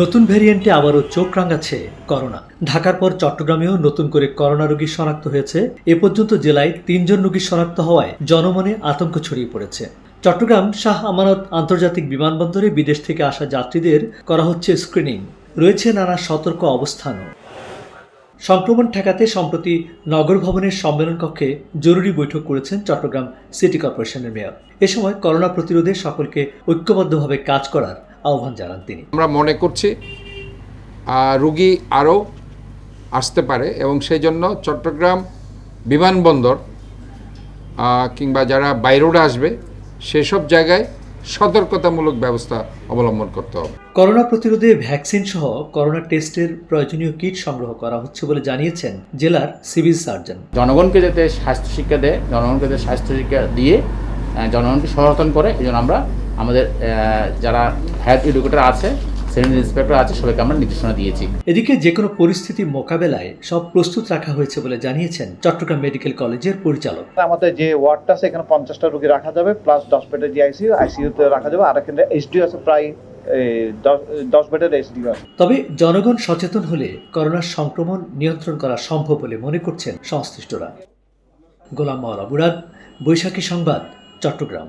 নতুন ভ্যারিয়েন্টে আবারও চোখ রাঙাচ্ছে করোনা। ঢাকার পর চট্টগ্রামেও নতুন করে করোনা রোগী শনাক্ত হয়েছে। এ পর্যন্ত জেলায় তিনজন রোগী শনাক্ত হওয়ায় জনমনে আতঙ্ক ছড়িয়ে পড়েছে। চট্টগ্রাম শাহ আমানত আন্তর্জাতিক বিমানবন্দরে বিদেশ থেকে আসা যাত্রীদের করা হচ্ছে স্ক্রিনিং। রয়েছে নানা সতর্ক অবস্থানও। সংক্রমণ ঠেকাতে সম্প্রতি নগর ভবনের সম্মেলন কক্ষে জরুরি বৈঠক করেছেন চট্টগ্রাম সিটি কর্পোরেশনের মেয়র। এ সময় করোনা প্রতিরোধে সকলকে ঐক্যবদ্ধভাবে কাজ করার আহ্বান জানান তিনি। আমরা মনে করছি রুগী আরও আসতে পারে এবং সেই জন্য চট্টগ্রাম বিমানবন্দর কিংবা যারা বাইরেও আসবে সেসব জায়গায় সতর্কতামূলক ব্যবস্থা অবলম্বন করতে হবে। করোনা প্রতিরোধে ভ্যাকসিন সহ করোনা টেস্টের প্রয়োজনীয় কিট সংগ্রহ করা হচ্ছে বলে জানিয়েছেন জেলার সিভিল সার্জন। জনগণকে যাতে স্বাস্থ্য শিক্ষা দেয় জনগণকে যাতে স্বাস্থ্য শিক্ষা দিয়ে জনগণকে সচেতন করে এই জন্য আমরা আমাদের যারা হেলথ এডুকেটর আছে সেনিটারি ইন্সপেক্টর আছে সবাইকে আমরা নির্দেশনা দিয়েছি। এদিকে যে কোনো পরিস্থিতি মোকাবেলায় সব প্রস্তুত রাখা হয়েছে বলে জানিয়েছেন চট্টগ্রাম মেডিকেল কলেজের পরিচালক। আমাদের যে ওয়ার্ডটা আছে এখানে পঞ্চাশটা রোগী রাখা যাবে প্লাস দশ বেডের যে আইসিইউ আইসিইউতে রাখা যাবে আর এখানে এইচডিও আছে প্রায় তবে জনগণ সচেতন হলে করোনার সংক্রমণ নিয়ন্ত্রণ করা সম্ভব বলে মনে করছেন সংশ্লিষ্টরা। গোলাম মাওলা মুরাদ বৈশাখী সংবাদ চট্টগ্রাম।